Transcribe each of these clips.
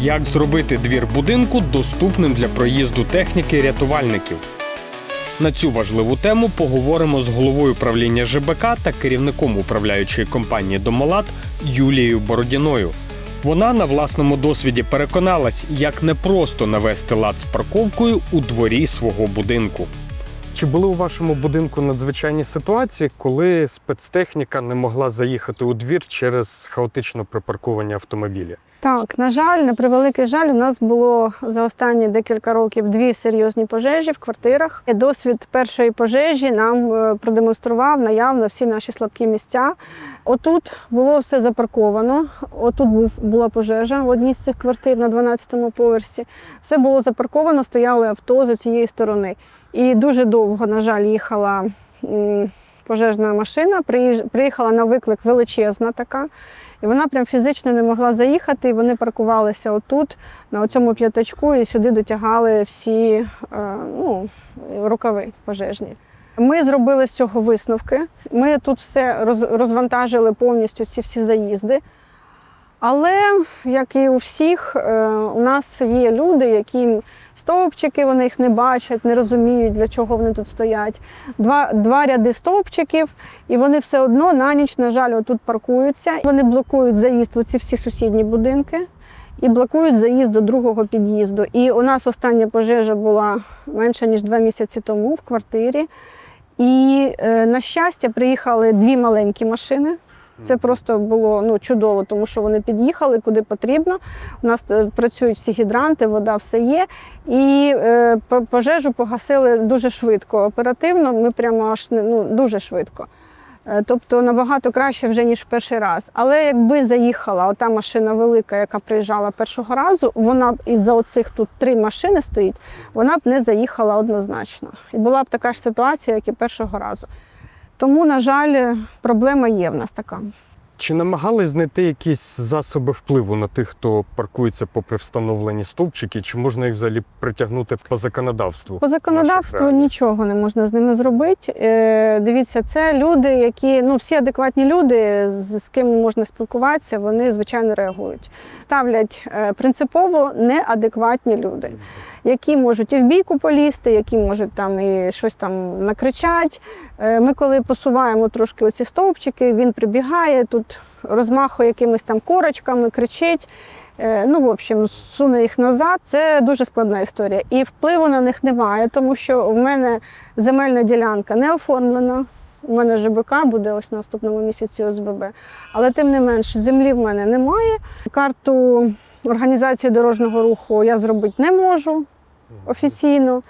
Як зробити двір будинку доступним для проїзду техніки рятувальників? На цю важливу тему поговоримо з головою правління ЖБК та керівником управляючої компанії Домолат Юлією Бородіною. Вона на власному досвіді переконалась, як непросто навести лад з парковкою у дворі свого будинку. Чи були у вашому будинку надзвичайні ситуації, коли спецтехніка не могла заїхати у двір через хаотично припарковані автомобілі? Так, на жаль, на превеликий жаль, у нас було за останні декілька років дві серйозні пожежі в квартирах. Досвід першої пожежі нам е, продемонстрував наявно всі наші слабкі місця. Отут було все запарковано. Отут був була пожежа в одній з цих квартир на 12-му поверсі. Все було запарковано, стояли авто з цієї сторони. І дуже довго, на жаль, їхала пожежна машина. Приїхала на виклик величезна така. І вона прям фізично не могла заїхати, і вони паркувалися отут, на цьому п'ятачку, і сюди дотягали всі е, ну, рукави пожежні. Ми зробили з цього висновки. Ми тут все роз- розвантажили повністю ці всі заїзди. Але, як і у всіх, е, у нас є люди, які стовпчики, вони їх не бачать, не розуміють, для чого вони тут стоять. Два, два ряди стовпчиків, і вони все одно на ніч, на жаль, отут паркуються. Вони блокують заїзд в ці всі сусідні будинки і блокують заїзд до другого під'їзду. І у нас остання пожежа була менше ніж два місяці тому в квартирі. І, е, на щастя, приїхали дві маленькі машини. Це просто було ну, чудово, тому що вони під'їхали куди потрібно. У нас е, працюють всі гідранти, вода все є. І е, пожежу погасили дуже швидко, оперативно. Ми прямо аж ну, дуже швидко. Е, Тобто набагато краще вже ніж перший раз. Але якби заїхала ота машина велика, яка приїжджала першого разу, вона б із-за оцих тут три машини стоїть, вона б не заїхала однозначно. І була б така ж ситуація, як і першого разу. Тому, на жаль, проблема є в нас така. Чи намагались знайти якісь засоби впливу на тих, хто паркується попри встановлені стовпчики, чи можна їх взагалі притягнути по законодавству? По законодавству нічого не можна з ними зробити. Е, дивіться, це люди, які ну всі адекватні люди, з, з ким можна спілкуватися, вони звичайно реагують. Ставлять е, принципово неадекватні люди, які можуть і в бійку полізти, які можуть там і щось там накричать. Е, Ми коли посуваємо трошки оці стовпчики, він прибігає тут, розмахує якимись там корочками, кричить. Е, Ну, в общем, суне їх назад. Це дуже складна історія. І впливу на них немає, тому що в мене земельна ділянка не оформлена. У мене ЖБК буде ось наступному місяці ОСББ. Але тим не менш, землі в мене немає. Карту організації дорожнього руху я зробити не можу офіційно.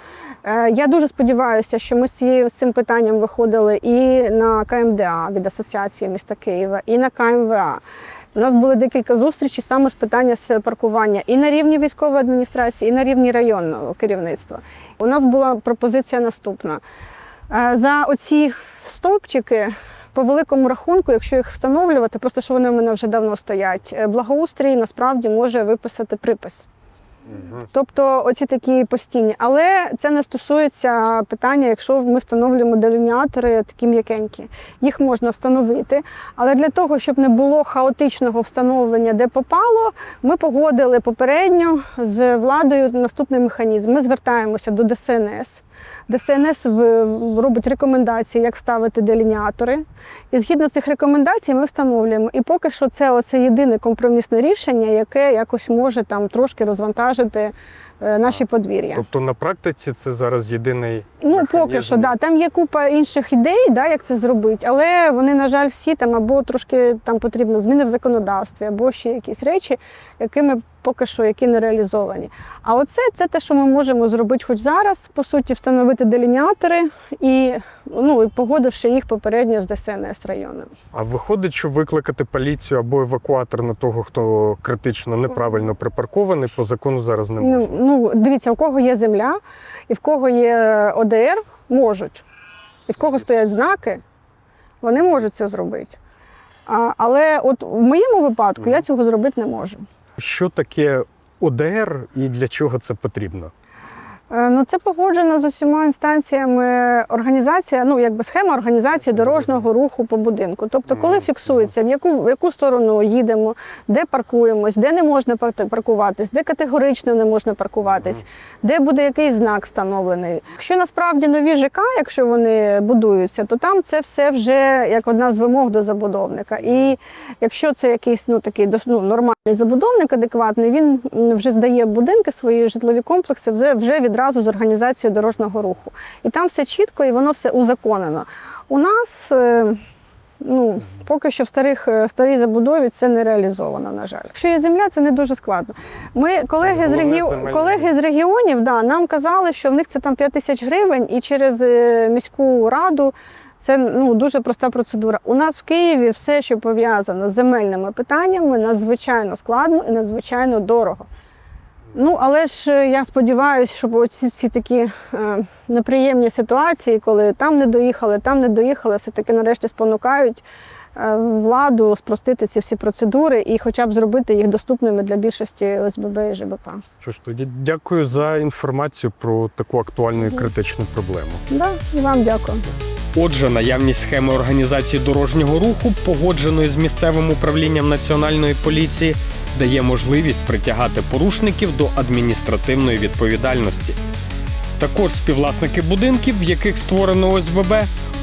Е, Я дуже сподіваюся, що ми з цим питанням виходили і на КМДА від Асоціації міста Києва, і на КМВА. У нас були декілька зустрічей саме з питання з паркування і на рівні військової адміністрації, і на рівні районного керівництва. У нас була пропозиція наступна. Е, За оці стовпчики, по великому рахунку, якщо їх встановлювати, просто що вони в мене вже давно стоять, е, благоустрій насправді може виписати припис. Тобто оці такі постійні. Але це не стосується питання, якщо ми встановлюємо делініатори такі м'якенькі. Їх можна встановити. Але для того, щоб не було хаотичного встановлення, де попало, ми погодили попередньо з владою наступний механізм. Ми звертаємося до ДСНС. ДСНС робить рекомендації, як ставити делініатори. І згідно цих рекомендацій ми встановлюємо. І поки що це оце єдине компромісне рішення, яке якось може там трошки розвантажити е, наші подвір'я. Тобто на практиці це зараз єдиний Ну, механізм? поки що, да. Там є купа інших ідей, да, як це зробити, але вони, на жаль, всі там або трошки там потрібно зміни в законодавстві, або ще якісь речі, якими поки що які не реалізовані. А оце це те, що ми можемо зробити хоч зараз, по суті, встановити делініатори і, ну, і погодивши їх попередньо з ДСНС району. А виходить, що викликати поліцію або евакуатор на того, хто критично неправильно припаркований, по закону зараз не можна. Ну, ну, дивіться, у кого є земля і в кого є ОДР, можуть. І в кого стоять знаки, вони можуть це зробити. А, але от в моєму випадку я цього зробити не можу. Що таке ОДР і для чого це потрібно? Е, Ну, це погоджено з усіма інстанціями організація, ну якби схема організації дорожнього руху по будинку. Тобто, коли фіксується, в яку, в яку сторону їдемо, де паркуємось, де не можна паркуватись, де категорично не можна паркуватись, де буде якийсь знак встановлений. Якщо насправді нові ЖК, якщо вони будуються, то там це все вже як одна з вимог до забудовника. І якщо це якийсь ну такий ну, нормальний забудовник адекватний, він вже здає будинки, свої житлові комплекси вже, вже відразу з організацією дорожнього руху. І там все чітко і воно все узаконено. У нас е, ну, поки що в старих, е, старій забудові це не реалізовано, на жаль. Якщо є земля, це не дуже складно. Ми колеги з, земельне. колеги з регіонів да, нам казали, що в них це там 5 тисяч гривень, і через е, міську раду це ну, дуже проста процедура. У нас в Києві все, що пов'язано з земельними питаннями, надзвичайно складно і надзвичайно дорого. Ну, але ж е, я сподіваюся, що оці ці такі е, неприємні ситуації, коли там не доїхали, там не доїхали, все-таки нарешті спонукають е, владу спростити ці всі процедури і хоча б зробити їх доступними для більшості ОСББ і ЖБК. Що ж, тоді дякую за інформацію про таку актуальну і критичну проблему. Да, і вам дякую. Отже, наявність схеми організації дорожнього руху, погодженої з місцевим управлінням національної поліції, дає можливість притягати порушників до адміністративної відповідальності. Також співвласники будинків, в яких створено ОСББ,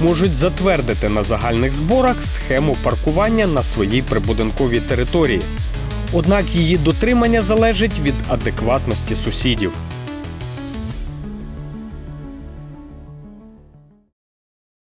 можуть затвердити на загальних зборах схему паркування на своїй прибудинковій території. Однак її дотримання залежить від адекватності сусідів.